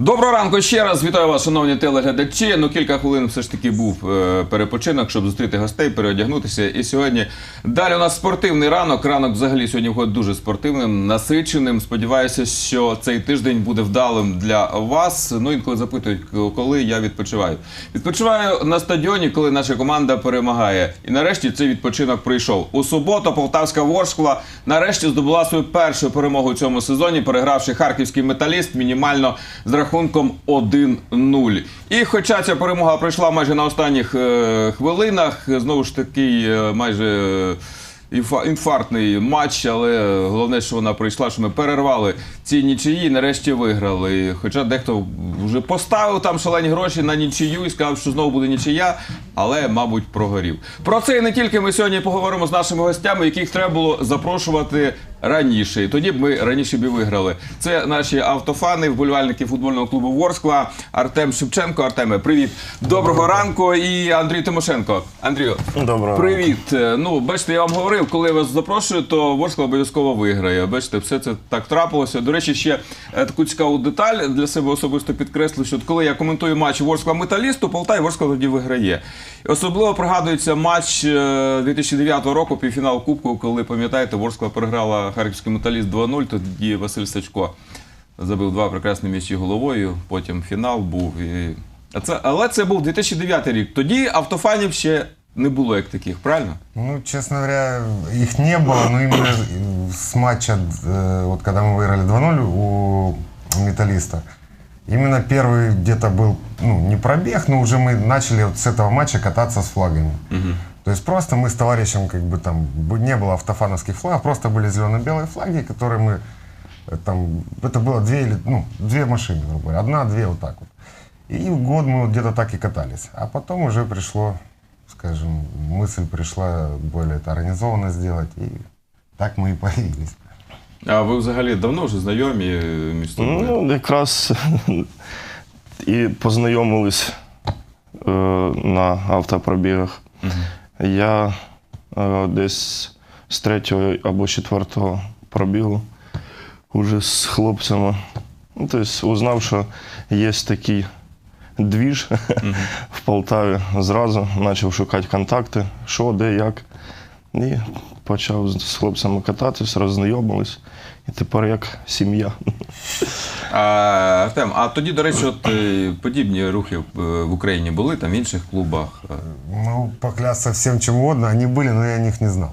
Доброго ранку ще раз. Вітаю вас, шановні телеглядачі. Ну кілька хвилин все ж таки був е, перепочинок, щоб зустріти гостей, переодягнутися. І сьогодні далі у нас спортивний ранок. Ранок взагалі сьогодні виходить дуже спортивним, насиченим. Сподіваюся, що цей тиждень буде вдалим для вас. Ну інколи запитують, коли я відпочиваю. Відпочиваю на стадіоні, коли наша команда перемагає. І нарешті цей відпочинок прийшов. У суботу Полтавська Ворскла нарешті здобула свою першу перемогу у цьому сезоні, перегравши харківський металіст мінімально з рахунком 1-0. І хоча ця перемога прийшла майже на останніх е, хвилинах, знову ж таки, е, майже. е, Інфарктний матч, але головне, що вона прийшла, що ми перервали ці нічиї, і нарешті виграли. Хоча дехто вже поставив там шалені гроші на нічию і сказав, що знову буде нічия, але, мабуть, прогорів. Про це і не тільки ми сьогодні поговоримо з нашими гостями, яких треба було запрошувати раніше. І тоді б ми раніше б і виграли. Це наші автофани, вболівальники футбольного клубу Ворскла, Артем Шевченко. Артеме, привіт. Доброго ранку. І Андрій Тимошенко. Андрію, Доброго привіт. Ну, бачите, я вам говорив, коли я вас запрошую, то Ворскла обов'язково виграє. Бачите, все це так трапилося. До речі, ще е, таку цікаву деталь для себе особисто підкреслю, що коли я коментую матч Ворскла Металіст, то Полтава Ворскла тоді виграє. І особливо пригадується матч е, 2009 року, півфінал Кубку, коли пам'ятаєте, Ворскла переграла харківський металіст 2-0, тоді Василь Сачко забив два прекрасні м'ячі головою. Потім фінал був. І... А це, але це був 2009 рік. Тоді автофанів ще не було як таких, правильно? Ну, честно говоря, их не было, но именно с матча, э, вот когда мы выиграли 2-0 у Металлиста, Именно первый где-то был, ну, не пробег, но уже мы начали вот с этого матча кататься с флагами. То есть просто мы с товарищем, как бы там, не было автофановских флагов, просто были зелено-белые флаги, которые мы э, там, это было две или, ну, две машины, грубо говоря, одна-две вот так вот. И год мы вот где-то так и катались. А потом уже пришло, скажем, мысль пришла более это организованно сделать, и так мы и появились. А ви взагалі давно вже знайомі між собою? Ну, якраз і познайомились е, на автопробігах. Я е, десь з третього або четвертого пробігу уже з хлопцями. Ну, тобто узнав, що є такий двіж в Полтаві. Зразу почав шукати контакти, що, де, як. І почав з хлопцями кататись, роззнайомились. І тепер як сім'я. А, Артем, а тоді, до речі, от е, подібні рухи е, в Україні були там в інших клубах. Е, Ну, поклясться всем чем угодно, они были, но я о них не знал.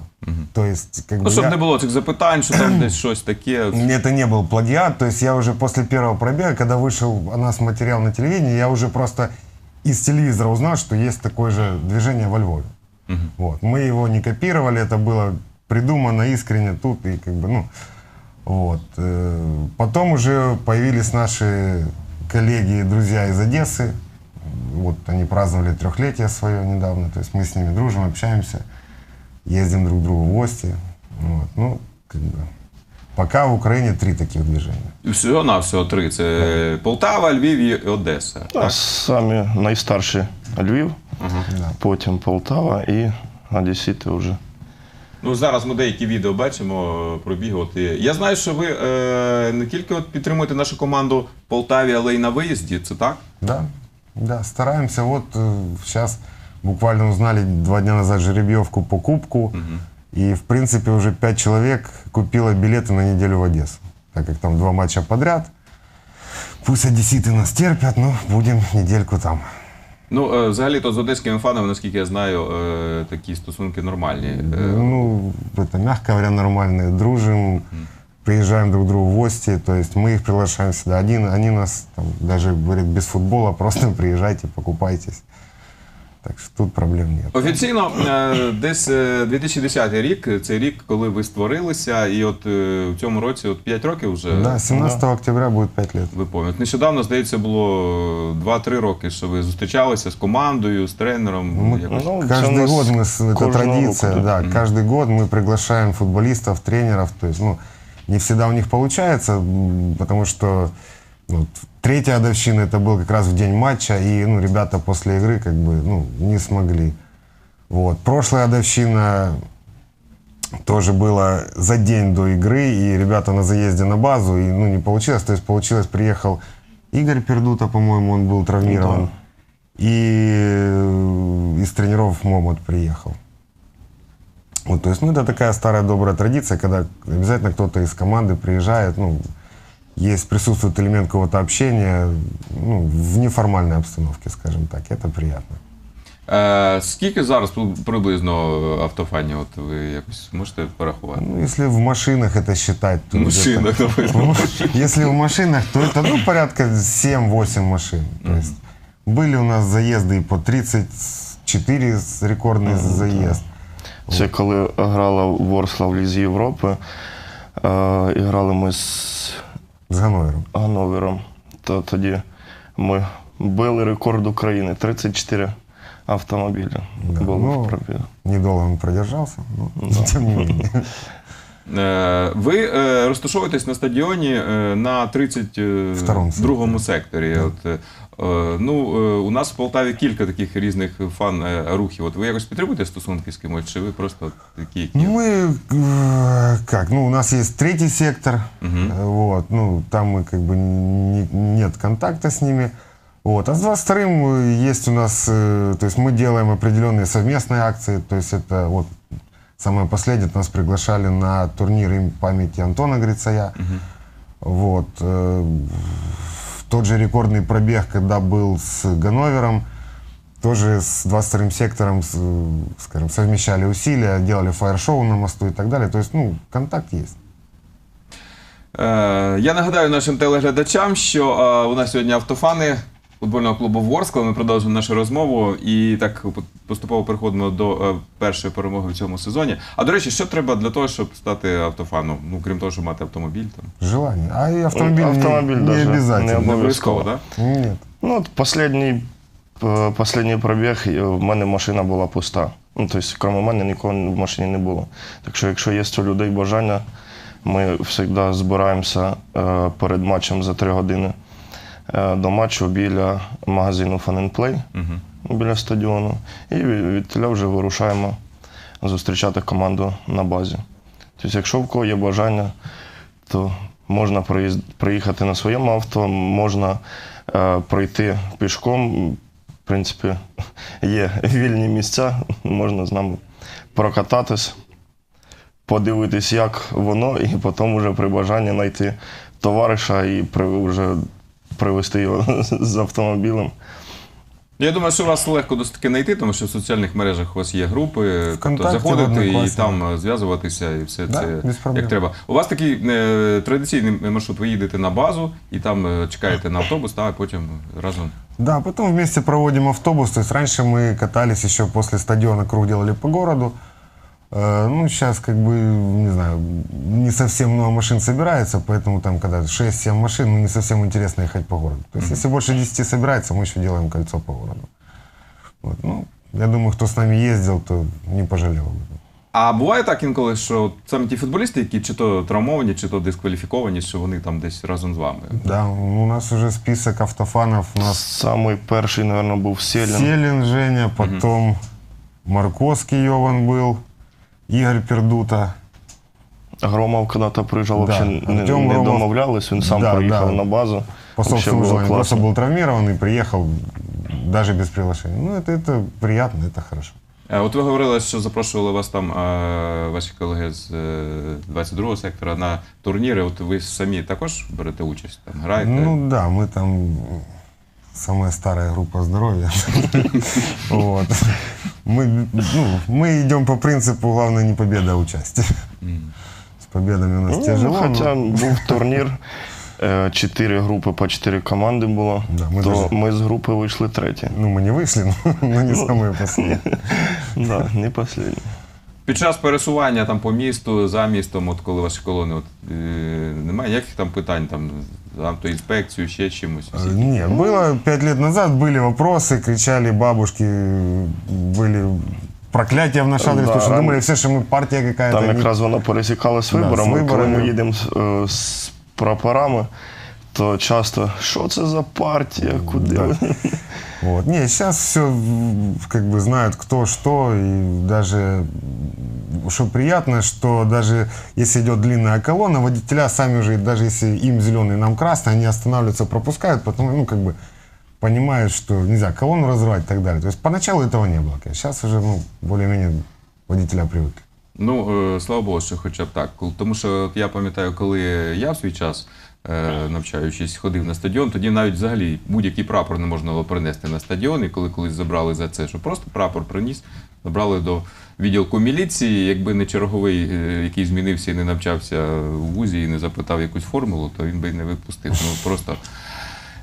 То есть, как Ну, бы щоб я- не було цих запитань, що там десь щось таке. Это не был плагиат, то есть я уже после первого пробега, когда вышел у нас материал на телевидении, я уже просто из телевизора узнал, что есть такое же движение во Львове. Вот. Мы его не копировали, это было придумано искренне тут и как бы, ну, вот. Э, Потом уже появились наши коллеги и друзья из Одессы. Вот они праздновали трехлетие свое недавно, то есть мы с ними дружим, общаемся, ездим друг к другу в гости. Вот. Ну, как бы, пока в Украине три таких движения. Всього на всього три. Це Полтава, Львів і Одеса. А самі найстарші Львів, потім Полтава і Одесіти вже. Ну зараз ми деякі відео бачимо пробіги. От я знаю, що ви е, не тільки от підтримуєте нашу команду в Полтаві, але й на виїзді. Це так? Да, да, стараемся. Вот сейчас буквально узнали два дня назад жеребьевку по кубку. И, в принципе, уже пять человек купило билеты на неделю в Одессу. Так как там два матча подряд. Пусть одесситы нас терпят, но будем недельку там. Ну, е, взагалі, то з одеськими фанами, наскільки я знаю, е, такі стосунки нормальні. Е, Ну, это, мягко говоря, нормально. Дружим, приезжаем друг к другу в гости. То есть мы их приглашаем сюда. Один, они нас там, даже говорят без футбола, просто приезжайте, покупайтесь. Так что тут проблем нет. Офіційно е, десь е, 2010 рік, це рік, коли ви створилися, і от е, в цьому році от 5 років вже Да, 17 октября будет 5 лет. ви пам'ятаєте. Нещодавно, здається, було 2-3 роки, що ви зустрічалися з командою, з тренером. Мы якось. Ну, це у каждый нас год мы, с- это кожного традиция, року, да, каждый год мы приглашаем футболистов, тренеров, то есть, ну, не всегда у них получается, м, потому что ну, третья годовщина это был как раз в день матча, и, ну, ребята после игры как бы, ну, не смогли. Вот. Прошлая годовщина тоже было за день до игры, и ребята на заезде на базу, и, ну, не получилось, то есть получилось, приехал Игорь Пердута, по-моему, он был травмирован. И э, из тренеров Момот приехал. Вот, то есть, ну, это такая старая добрая традиция, когда обязательно кто-то из команды приезжает, ну, есть, присутствует элемент какого-то общения, ну, в неформальной обстановке, скажем так, это приятно. Е, скільки зараз при- приблизно автофанів? От ви якось можете порахувати? Ну, если в машинах это считать, то Мужчина, где-то- давай. Ну, Если в машинах, то это ну, порядка 7-8 машин. То есть были у нас заезды и по 34 с- рекордный заезд. Це коли грала Ворсла в Лізі Європи. Е, і грали ми з С Ганновером. Гановером. То тоді ми били рекорд України 34 автомобілі. Да, було ну, в пробігу. Недолго он продержался, но тем не менее. Е, Ви е, розташовуєтесь на стадіоні е, на Второму 32-му секторі. От, е, е, ну, е, у нас в Полтаві кілька таких різних фан-рухів. От ви якось підтримуєте стосунки з кимось, чи ви просто такі, які. Мы, э, как, ну, у нас есть третий сектор, э, вот, ну, там мы, как бы, не- нет контакта с ними, вот, а с 22-м э, есть у нас, э, то есть мы делаем определенные совместные акции, то есть это, вот, самое последнее, нас приглашали на турнир им памяти Антона Грицая, вот, э, в тот же рекордный пробег, когда был с Ганновером, тоже с 22-м сектором, с, э, скажем, совмещали усилия, делали фаер-шоу на мосту и так далее. То есть, ну, контакт есть. Е, Я нагадаю нашим телеглядачам, що е, у нас сьогодні автофани футбольного клубу Ворскла. Ми продовжуємо нашу розмову і так поступово переходимо до е, першої перемоги в цьому сезоні. А до речі, що треба для того, щоб стати автофаном? Ну крім того, щоб мати автомобіль, там Желание. А и автомобиль, не- Автомобиль не, не обязательно. не обов'язково. обов'язково, так? Нет. Ну, от последній, последній пробіг, е, в мене машина була пуста. Ну, тобто, крім мене, нікого в машині не було. Так що, якщо є у людей бажання, ми завжди збираємося е, перед матчем за три години до матчу біля магазину Fun Play, біля стадіону. І від від вже вирушаємо зустрічати команду на базі. Тобто, якщо в кого є бажання, то можна приїхати на своєму авто, можна е, пройти пішком. В принципі, є вільні місця, можна з нами прокататись, подивитись, як воно, і потім вже при бажанні знайти товариша і при, вже привезти його з автомобілем. Я думаю, що вас легко досить таки знайти, тому що в соціальних мережах у вас є групи, тобто Вконтакті, в заходити і Однокласники. там е, зв'язуватися, і все Да, це без проблем. як треба. У вас такий е, традиційний маршрут. Ви їдете на базу і там е, чекаєте на автобус, та, а потім разом. Да, потом вместе проводим автобус. То есть раньше мы катались еще после стадиона, круг делали по городу. Э, Ну, сейчас, как бы, не знаю, не совсем много машин собирается, поэтому там, когда 6-7 машин, ну, не совсем интересно ехать по городу. То есть, если больше 10 собирается, мы еще делаем кольцо по городу. Вот, ну, я думаю, кто с нами ездил, то не пожалел об этом. А буває так інколи, що саме ті футболісти, які чи то травмовані, чи то дискваліфіковані, що вони там десь разом з вами. Да, у нас уже список автофанов. У нас Самий перший, мабуть, був Селін. Селин Женя, потом Марковский Йован был, Игорь Пердута. Громов когда-то приїжджав, Да, взагалі не, Артем не Громов. домовлялись, він сам Да, приїхав да. на базу. По Вообще собственному було желанию. Просто класно. был травмирован и приехал даже без приглашения. Ну, это, это приятно, это хорошо. Е, От ви говорили, що запрошували вас там е, ваші колеги з е, 22-го сектора на турніри. От ви самі також берете участь, там граєте. Ну да, мы там самая старая группа здоровья. Вот. Мы, ну, мы идем по принципу главное не победа, а участие. С победами у нас Ну, тяжело. Хоча но- був турнір, е, чотири групи по чотири команди було, Да, ми то даже- ми з групи вийшли треті. Ну, мы не вышли, но, но не самые последние. Да, не останні. Під час пересування там по місту, за містом, от коли ваші колони, от, е, немає ніяких там питань, там з автоінспекцією, ще чимось. Э, Нет, было пять лет назад, были вопросы, кричали бабушки, были проклятия в наш адрес, Да, потому что ран- думали все, что мы партия какая-то. Там не- якраз воно пересікало з Да, з виборами. Коли виборами. ми їдемо з, е, з прапорами, то часто що це за партія, куди Да. ви? Вот. Не, сейчас все как бы знают кто что, и даже м, что приятно, что даже если идет длинная колонна, водителя сами уже, даже если им зеленый, нам красный, они останавливаются, пропускают, потому ну как бы понимают, что нельзя колонну разрывать и так далее. То есть поначалу этого не было. Сейчас уже ну, более-менее водителя привыкли. Ну, е, слава Богу, що хоча б так. Кол- Тому що от я пам'ятаю, коли я в свій час, е, навчаючись, ходив на стадіон, тоді навіть взагалі будь-який прапор не можна було принести на стадіон. І коли колись забрали за це, що просто прапор приніс, забрали до відділку міліції. Якби не черговий, е, який змінився і не навчався у вузі, і не запитав якусь формулу, то він би й не випустив. Ну просто.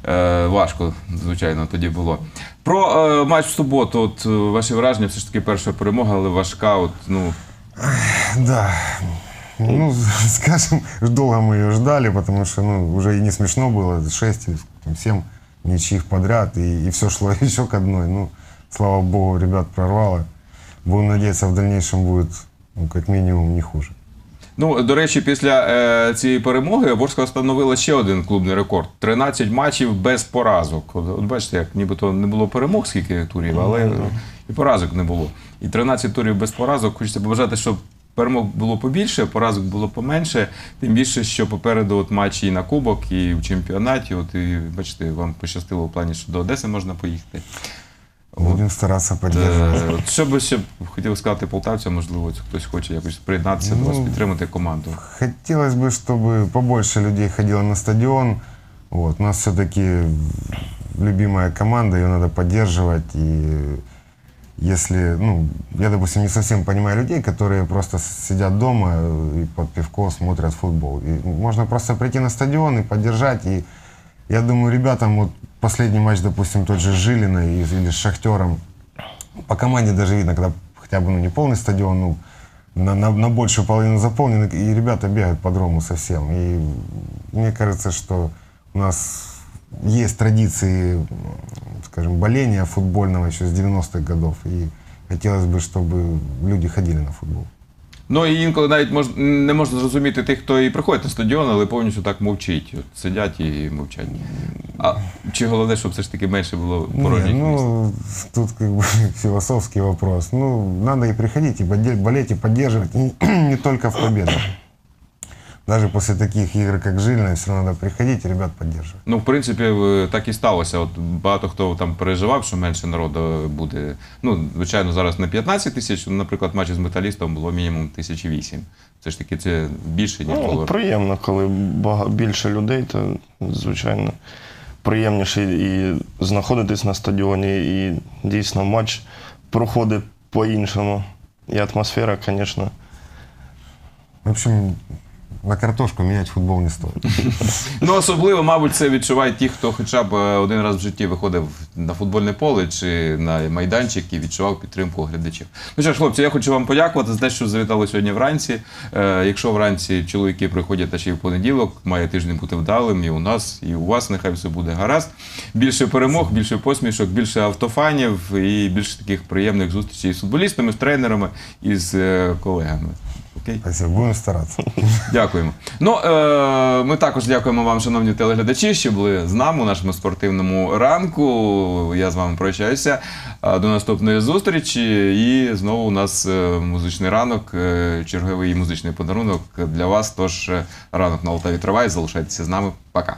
Е, важко, звичайно, тоді було. Про е, матч в суботу. От е, ваші враження, все ж таки перша перемога, але важка. От, ну, Да. Ну, скажем, долго мы ее ждали, потому что ну, уже и не смешно было. Шесть, или там, семь ничьих подряд, и, и все шло еще к одной. Ну, слава богу, ребят прорвало. Будем надеяться, в дальнейшем будет, ну, как минимум, не хуже. Ну, до речі, після е, цієї перемоги Ворська встановила ще один клубний рекорд: 13 матчів без поразок. От, от бачите, як нібито не було перемог, скільки турів, але і поразок не було. І 13 турів без поразок. Хочеться побажати, щоб перемог було побільше, поразок було поменше. Тим більше, що попереду от матчі і на кубок, і в чемпіонаті. От і бачите, вам пощастило в плані, що до Одеси можна поїхати. Будем стараться поддерживать. Е, от Що би ще хотів сказати полтавцям, можливо, хтось хоче якось приєднатися до вас, Ну, підтримати команду. Хотелось бы, чтобы побольше людей ходило на стадион. Вот. У нас все-таки любимая команда, ее надо поддерживать. И если, ну, я, допустим, не совсем понимаю людей, которые просто сидят дома и под пивко смотрят футбол. И можно просто прийти на стадион и поддержать. И я думаю, ребятам, вот последний матч, допустим, тот же с Жилиной или с Шахтером, по команде даже видно, когда хотя бы ну, не полный стадион, ну, на, на, на большую половину заполнен, и ребята бегают по дрому совсем. И мне кажется, что у нас есть традиции, скажем, боления футбольного еще с 90-х годов. И хотелось бы, чтобы люди ходили на футбол. Ну і інколи навіть мож, не можна зрозуміти тих, хто і приходить на стадіон, але повністю так мовчить. От сидять і мовчать. А чи головне, щоб все ж таки менше було порожніх місць? ну, тут как бы философский вопрос. Ну, надо и приходить, и болеть, и поддерживать. Не только в победах. Даже после таких игр, как Жильная, все равно надо приходить и ребят поддерживать. Ну, в принципі, так і сталося. От багато хто там переживав, що менше народу буде. Ну, звичайно, зараз не 15 тисяч, наприклад, матчі з металістом було мінімум тисячі вісім. Це ж таки це більше, ніж Ну, було. приємно, коли більше людей, то звичайно приємніше і знаходитись на стадіоні, і дійсно матч проходить по-іншому. І атмосфера, звісно. В общем, на картошку менять футбол не стоит. Ну, особливо, мабуть, це відчувають ті, хто хоча б е, один раз в житті виходив на футбольне поле чи на майданчик і відчував підтримку глядачів. Ну що ж, хлопці, я хочу вам подякувати за те, що завітали сьогодні вранці. Е, якщо вранці чоловіки приходять та ще й в понеділок, має тиждень бути вдалим, і у нас, і у вас нехай все буде гаразд. Більше перемог, більше посмішок, більше автофанів і більше таких приємних зустрічей з футболістами, з тренерами і з е, колегами. Окей? Спасибо, будем стараться. Дякуємо. Ну, е, ми також дякуємо вам, шановні телеглядачі, що були з нами у нашому спортивному ранку. Я з вами прощаюся. Е, До наступної зустрічі. І знову у нас е, музичний ранок, е, черговий музичний подарунок для вас. Тож е, ранок на Алтаві триває. Залишайтеся з нами. Пока.